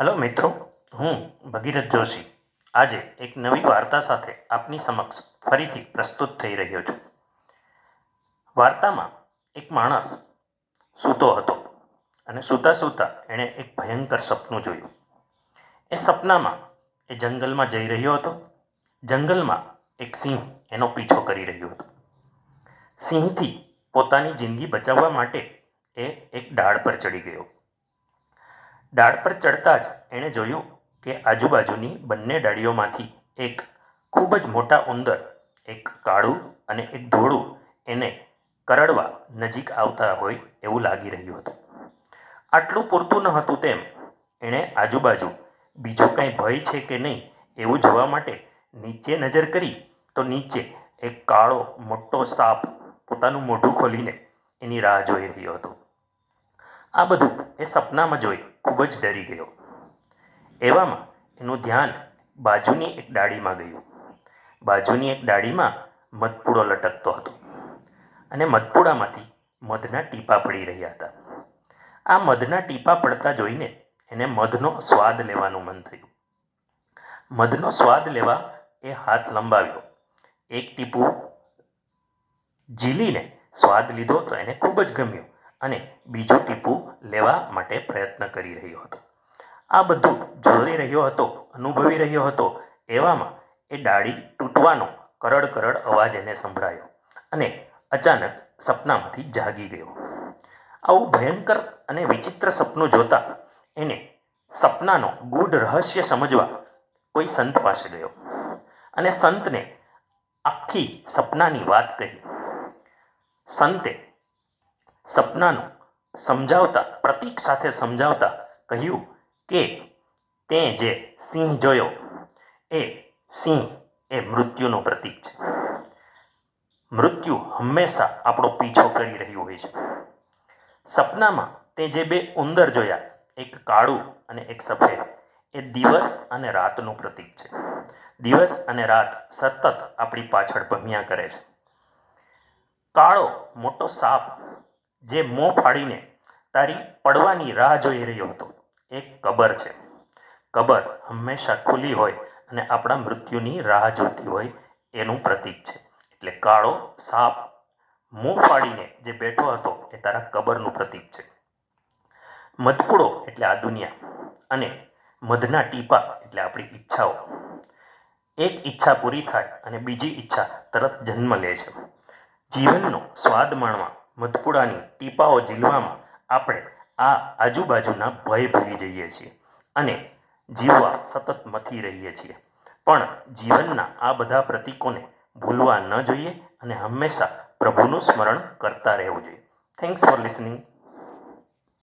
Hello મિત્રો, હું ભગીરથ જોશી. આજે એક નવી વાર્તા સાથે આપની સમક્ષ ફરીથી પ્રસ્તુત થઈ રહ્યો છું. વાર્તામાં એક માણસ સૂતો હતો અને સૂતા સૂતા એણે એક ભયંકર સપનું જોયું. એ સપનામાં એ જંગલમાં જઈ રહ્યો હતો. જંગલમાં એક સિંહ એનો પીછો કરી રહ્યો હતો. સિંહથી પોતાની જિંદગી બચાવવા માટે એ એક ડાળ પર ચડી ગયો. ડાળ પર ચડતા જ એણે જોયું કે આજુબાજુની બંને ડાળીઓમાંથી એક ખૂબ જ મોટા ઉંદર, એક કાળું અને એક ધોળું, એને કરડવા નજીક આવતા હોય એવું લાગી રહ્યું હતું. આટલું પૂરતું ન હતું તેમ એણે આજુબાજુ બીજું કાંઈ ભય છે કે નહીં એવું જોવા માટે નીચે નજર કરી તો નીચે એક કાળો, મોટો સાપ પોતાનું મોઢું ખોલીને એની રાહ જોઈ રહ્યો હતો. આ બધું એ સપનામાં જોઈ ખૂબ જ ડરી ગયો. એવામાં એનું ધ્યાન બાજુની એક ડાળીમાં ગયું. બાજુની એક ડાળીમાં મધપૂડો લટકતો હતો અને મધપૂડામાંથી મધના ટીપા પડી રહ્યા હતા. આ મધના ટીપા પડતા જોઈને એને મધનો સ્વાદ લેવાનું મન થયું. મધનો સ્વાદ લેવા એ હાથ લંબાવ્યો. એક ટીપું ઝીલીને સ્વાદ લીધો તો એને ખૂબ જ ગમ્યું. અને બીજું ટીપું લેવા માટે પ્રયત્ન કરી રહ્યો હતો. આ બધું જોઈ રહ્યો હતો, અનુભવી રહ્યો હતો, એવામાં એ ડાળી તૂટવાનો કરડ કરડ અવાજ એને સંભળાયો અને અચાનક સપનામાંથી જાગી ગયો. આવું ભયંકર અને વિચિત્ર સપનું જોતા એને સપનાનો ગૂઢ રહસ્ય સમજવા કોઈ સંત પાસે ગયો અને સંતને આખી સપનાની વાત કહી. સંતે સપનાનું સમજાવતા, પ્રતીક સાથે સમજાવતા કહ્યું કે તે જે સિંહ જોયો, એ સિંહ એ મૃત્યુનું પ્રતીક છે. મૃત્યુ હંમેશા આપણો પીછો કરી રહ્યું હોય છે. સપનામાં તે જે બે ઉંદર જોયા, એક કાળું અને એક સફેદ, એ દિવસ અને રાતનું પ્રતીક છે. દિવસ અને રાત સતત આપણી પાછળ ભમ્યા કરે છે. કાળો મોટો સાપ જે મોં ફાડીને તારી પડવાની રાહ જોઈ રહ્યો હતો. એ કબર છે. કબર હંમેશા ખુલ્લી હોય અને આપણા મૃત્યુની રાહ જોતી હોય એનું પ્રતીક છે. એટલે કાળો સાપ મોં ફાડીને જે બેઠો હતો એ તારા કબરનું પ્રતીક છે. મધપુડો એટલે આ દુનિયા અને મધના ટીપા એટલે આપણી ઈચ્છાઓ. એક ઈચ્છા પૂરી થાય અને બીજી ઈચ્છા તરત જન્મ લે છે. જીવનનો સ્વાદ માણવા મધપુડાની ટીપાઓ ઝીલવામાં આપણે આ આજુબાજુના ભય ભૂલી જઈએ છીએ અને જીવવા સતત મથી રહીએ છીએ. પણ જીવનના આ બધા પ્રતીકોને ભૂલવા ન જોઈએ અને હંમેશા પ્રભુનું સ્મરણ કરતા રહેવું જોઈએ. Thanks for listening